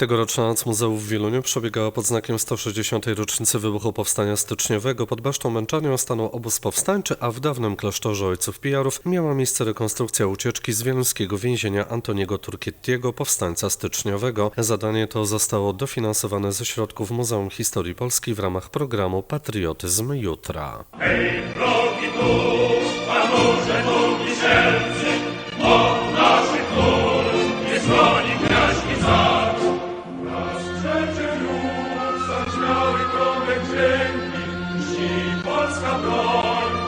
Tegoroczna noc muzeum w Wieluniu przebiegała pod znakiem 160. rocznicy wybuchu Powstania Styczniowego. Pod Basztą Męczanią stanął obóz powstańczy, a w dawnym klasztorze Ojców Pijarów miała miejsce rekonstrukcja ucieczki z wieluńskiego więzienia Antoniego Turkiettiego, powstańca styczniowego. Zadanie to zostało dofinansowane ze środków Muzeum Historii Polski w ramach programu Patriotyzm Jutra. Drogi dusz,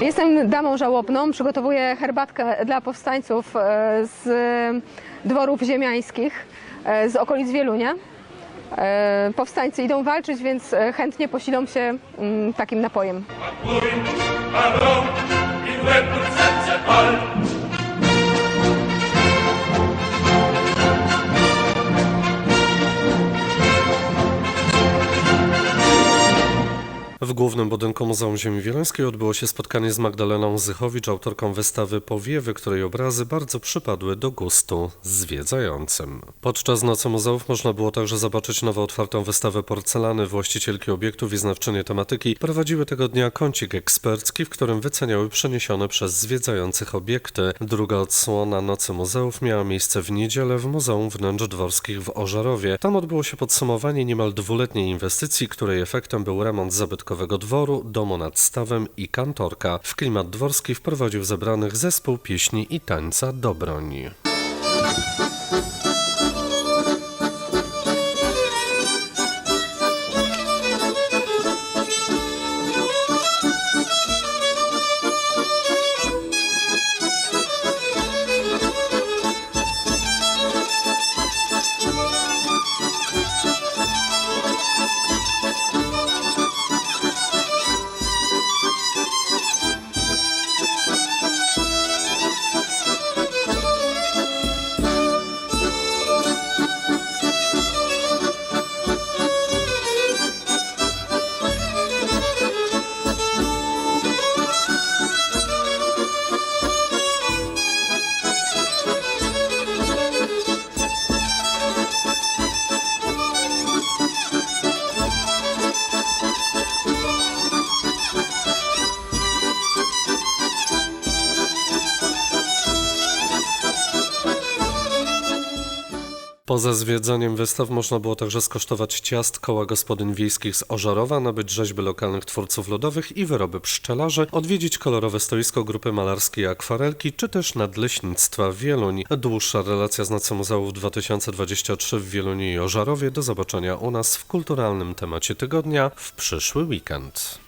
Jestem damą żałobną, przygotowuję herbatkę dla powstańców e, z dworów ziemiańskich, e, z okolic Wielunia. E, Powstańcy idą walczyć, więc chętnie posilą się mm, takim napojem. W głównym budynku Muzeum Ziemi Wieluńskiej odbyło się spotkanie z Magdaleną Zychowicz, autorką wystawy Powiewy, której obrazy bardzo przypadły do gustu zwiedzającym. Podczas Nocy Muzeów można było także zobaczyć nowo otwartą wystawę porcelany. Właścicielki obiektów i znawczynie tematyki prowadziły tego dnia kącik ekspercki, w którym wyceniały przeniesione przez zwiedzających obiekty. Druga odsłona Nocy Muzeów miała miejsce w niedzielę w Muzeum Wnętrz Dworskich w Ożarowie. Tam odbyło się podsumowanie niemal dwuletniej inwestycji, której efektem był remont zabytkowego dworu, domu nad stawem i kantorka. W klimat dworski wprowadził zebranych zespół pieśni i tańca Dobroń. Poza zwiedzaniem wystaw można było także skosztować ciast koła gospodyń wiejskich z Ożarowa, nabyć rzeźby lokalnych twórców lodowych i wyroby pszczelarzy, odwiedzić kolorowe stoisko grupy malarskiej Akwarelki, czy też nadleśnictwa Wieluń. Dłuższa relacja z Nocy Muzeów 2023 w Wieluniu i Ożarowie do zobaczenia u nas w kulturalnym temacie tygodnia w przyszły weekend.